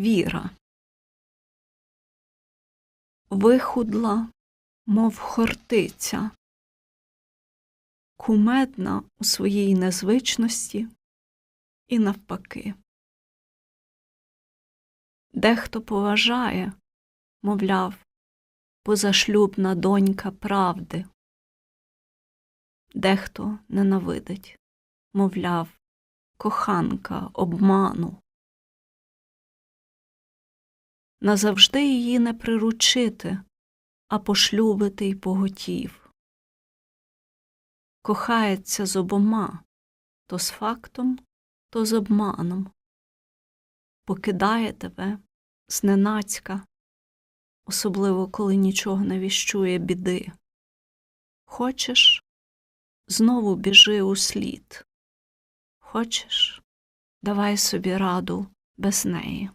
Віра. Вихудла, мов хортиця, кумедна у своїй незвичності і навпаки. Дехто поважає, мовляв, позашлюбна донька правди, дехто ненавидить, мовляв, коханка обману. Назавжди її не приручити, а пошлюбити й поготів. Кохається з обома, то з фактом, то з обманом. Покидає тебе зненацька, особливо коли нічого не віщує біди. Хочеш, знову біжи у слід. Хочеш, давай собі раду без неї.